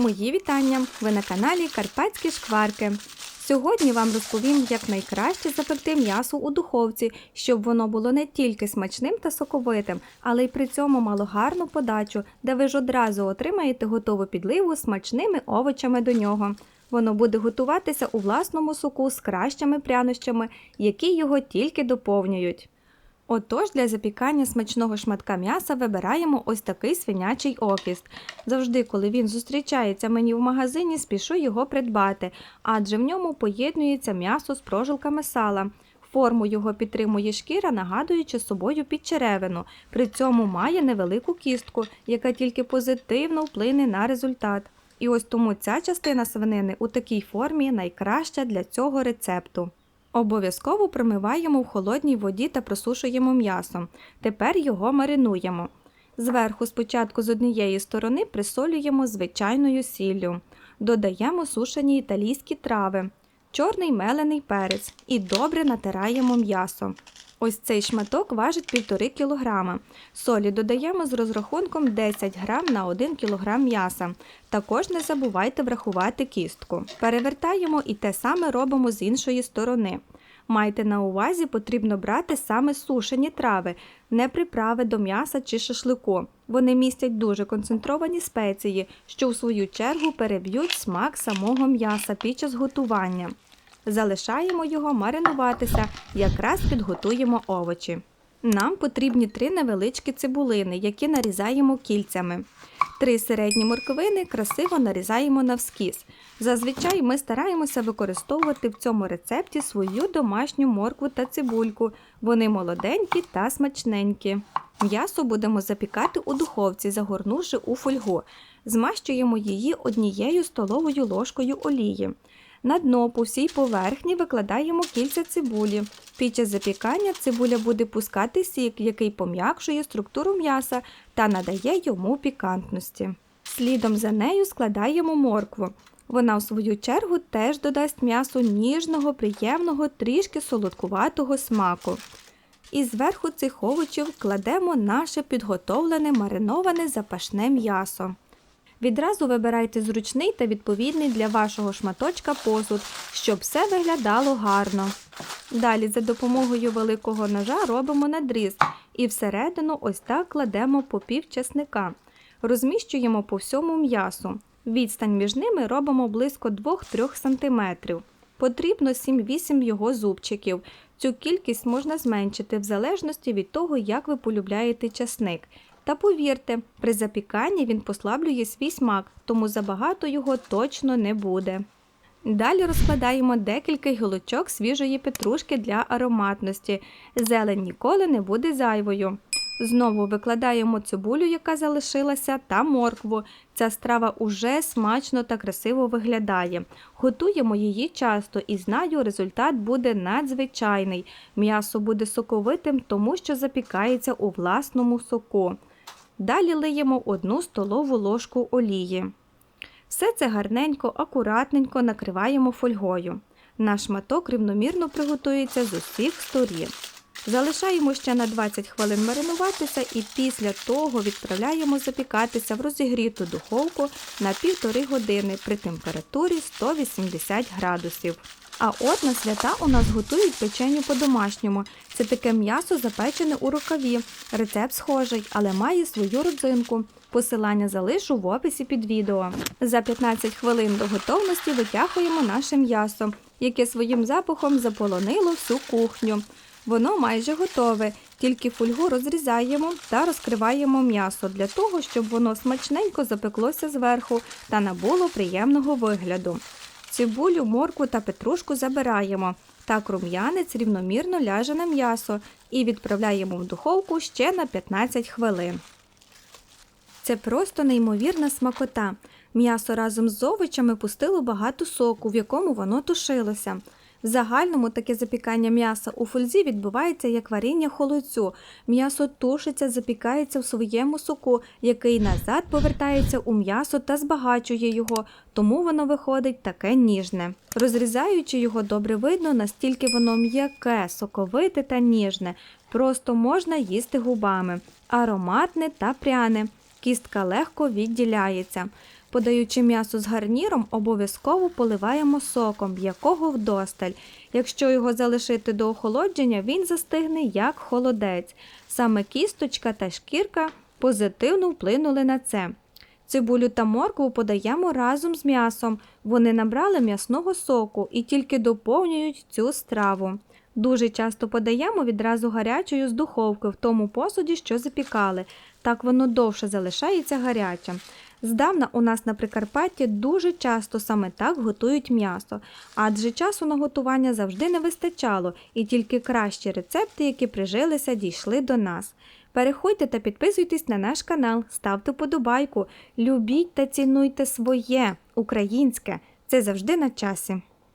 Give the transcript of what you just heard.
Мої вітання! Ви на каналі Карпатські шкварки. Сьогодні вам розповім, як найкраще запекти м'ясо у духовці, щоб воно було не тільки смачним та соковитим, але й при цьому мало гарну подачу, де ви ж одразу отримаєте готову підливу смачними овочами до нього. Воно буде готуватися у власному соку з кращими прянощами, які його тільки доповнюють. Отож, для запікання смачного шматка м'яса вибираємо ось такий свинячий окіст. Завжди, коли він зустрічається мені в магазині, спішу його придбати, адже в ньому поєднується м'ясо з прожилками сала. Форму його підтримує шкіра, нагадуючи собою підчеревину. При цьому має невелику кістку, яка тільки позитивно вплине на результат. І ось тому ця частина свинини у такій формі найкраща для цього рецепту. Обов'язково промиваємо в холодній воді та просушуємо м'ясо. Тепер його маринуємо. Зверху спочатку з однієї сторони присолюємо звичайною сіллю. Додаємо сушені італійські трави, чорний мелений перець і добре натираємо м'ясо. Ось цей шматок важить 1,5 кг. Солі додаємо з розрахунком 10 г на 1 кг м'яса. Також не забувайте врахувати кістку. Перевертаємо і те саме робимо з іншої сторони. Майте на увазі, потрібно брати саме сушені трави, не приправи до м'яса чи шашлику. Вони містять дуже концентровані спеції, що в свою чергу переб'ють смак самого м'яса під час готування. Залишаємо його маринуватися, якраз підготуємо овочі. Нам потрібні три невеличкі цибулини, які нарізаємо кільцями. Три середні морковини красиво нарізаємо навскіз. Зазвичай ми стараємося використовувати в цьому рецепті свою домашню моркву та цибульку. Вони молоденькі та смачненькі. М'ясо будемо запікати у духовці, загорнувши у фольгу. Змащуємо її однією столовою ложкою олії. На дно по всій поверхні викладаємо кільця цибулі. Під час запікання цибуля буде пускати сік, який пом'якшує структуру м'яса та надає йому пікантності. Слідом за нею складаємо моркву. Вона, в свою чергу, теж додасть м'ясу ніжного, приємного, трішки солодкуватого смаку. І зверху цих овочів кладемо наше підготовлене мариноване запашне м'ясо. Відразу вибирайте зручний та відповідний для вашого шматочка посуд, щоб все виглядало гарно. Далі за допомогою великого ножа робимо надріз і всередину ось так кладемо по пів чесника. Розміщуємо по всьому м'ясу. Відстань між ними робимо близько 2-3 см. Потрібно 7-8 його зубчиків. Цю кількість можна зменшити в залежності від того, як ви полюбляєте часник. Та повірте, при запіканні він послаблює свій смак, тому забагато його точно не буде. Далі розкладаємо декілька гілочок свіжої петрушки для ароматності. Зелень ніколи не буде зайвою. Знову викладаємо цибулю, яка залишилася, та моркву. Ця страва уже смачно та красиво виглядає. Готуємо її часто і знаю, результат буде надзвичайний. М'ясо буде соковитим, тому що запікається у власному соку. Далі лиємо одну столову ложку олії. Все це гарненько, акуратненько накриваємо фольгою. Наш шматок рівномірно приготується з усіх сторін. Залишаємо ще на 20 хвилин маринуватися і після того відправляємо запікатися в розігріту духовку на 1,5 години при температурі 180 градусів. А от на свята у нас готують печеню по-домашньому. Це таке м'ясо запечене у рукаві. Рецепт схожий, але має свою родзинку. Посилання залишу в описі під відео. За 15 хвилин до готовності витягуємо наше м'ясо, яке своїм запахом заполонило всю кухню. Воно майже готове, тільки фольгу розрізаємо та розкриваємо м'ясо для того, щоб воно смачненько запеклося зверху та набуло приємного вигляду. Цибулю, моркву та петрушку забираємо. Так рум'янець рівномірно ляже на м'ясо і відправляємо в духовку ще на 15 хвилин. Це просто неймовірна смакота. М'ясо разом з овочами пустило багато соку, в якому воно тушилося. В загальному таке запікання м'яса у фользі відбувається як варіння холодцю. М'ясо тушиться, запікається в своєму соку, який назад повертається у м'ясо та збагачує його, тому воно виходить таке ніжне. Розрізаючи його добре видно, настільки воно м'яке, соковите та ніжне. Просто можна їсти губами, ароматне та пряне. Кістка легко відділяється. Подаючи м'ясо з гарніром, обов'язково поливаємо соком, якого вдосталь. Якщо його залишити до охолодження, він застигне як холодець. Саме кісточка та шкірка позитивно вплинули на це. Цибулю та моркву подаємо разом з м'ясом. Вони набрали м'ясного соку і тільки доповнюють цю страву. Дуже часто подаємо відразу гарячою з духовки в тому посуді, що запікали. Так воно довше залишається гарячим. Здавна у нас на Прикарпатті дуже часто саме так готують м'ясо, адже часу на готування завжди не вистачало, і тільки кращі рецепти, які прижилися, дійшли до нас. Переходьте та підписуйтесь на наш канал, ставте подобайку, любіть та цінуйте своє українське. Це завжди на часі.